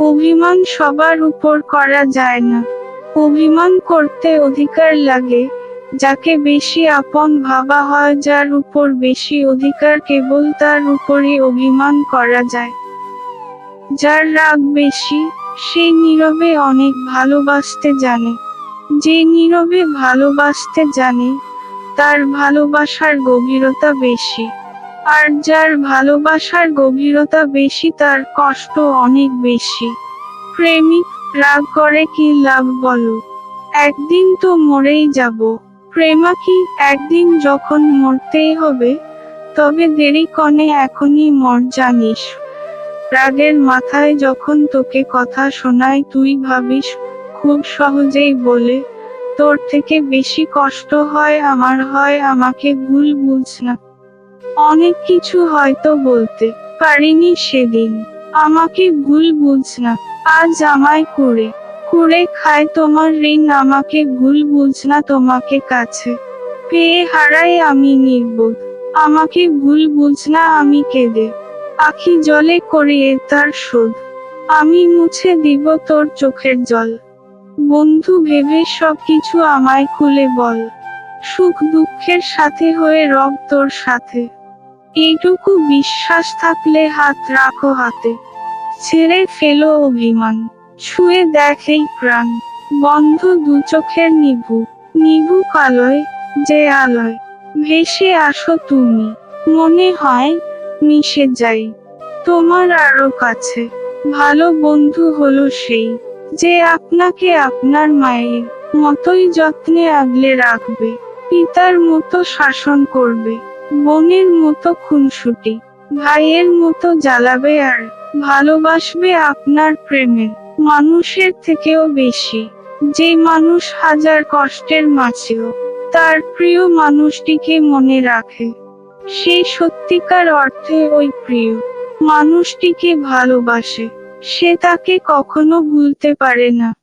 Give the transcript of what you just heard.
অভিমান সবার উপর করা যায় না। অভিমান করতে অধিকার লাগে, যাকে বেশি আপন ভাবা হয় যার উপর বেশি অধিকার কেবল তার উপরই অভিমান করা যায়। যার রাগ বেশি, সে নীরবে অনেক ভালোবাসতে জানে। যে নীরবে ভালোবাসতে জানে, তার ভালোবাসার গভীরতা বেশি। আর যার ভালোবাসার গভীরতা বেশি, তার কষ্ট অনেক বেশি। প্রেমিক রাগ করে কি লাভ বলো? একদিন তো মরেই যাব। প্রেমা কি একদিন যখন মরতেই হবে, তবে দেরি কনে এখনই মর জানিস। রাগের মাথায় যখন তোকে কথা শোনায় তুই ভাবিস, খুব সহজেই বলে, তোর থেকে বেশি কষ্ট হয়, আমার হয়, আমাকে ভুল বুঝ না অনেক কিছু হয়তো বলতে পারিনি সেদিন। আমাকে ভুল বুঝ না, আজ আমায় করে করে খায় তোমার ঋণ, আমাকে ভুল বুঝ না তোমাকে কাছে। পেয়ে হারাই আমি নির্বোধ, আমাকে ভুল বুঝ না আমি কেঁদে। আখি জলে করিয়ে তার শোধ, আমি মুছে দিব তোর চোখের জল। বন্ধু ভেবে সবকিছু আমায় খুলে বল। সুখ দুঃখের সাথে হয়ে রব তোর সাথে। এইটুকু বিশ্বাস থাকলে হাত রাখো হাতে। ছেড়ে ফেলো অভিমান, ছুঁয়ে দেখেই প্রাণ। বন্ধ দু চোখের নিভু নিভু কালয় যে আলয়। ভেসে আসো তুমি, মনে হয় মিশে যাই। তোমার আরও কাছে, ভালো বন্ধু হলো সেই, যে আপনাকে আপনার মায়ের মতোই যত্নে আগলে রাখবে। পিতার মতো শাসন করবে, বোনের মতো খুনসুটি, ভাইয়ের মতো জ্বালাবে আর ভালোবাসবে আপনার প্রেমের মানুষের থেকেও বেশি। যে মানুষ হাজার কষ্টের মাঝেও তার প্রিয় মানুষটিকে মনে রাখে। সেই সত্যিকার অর্থে ওই প্রিয় মানুষটিকে ভালোবাসে। সে তাকে কখনো ভুলতে পারে না।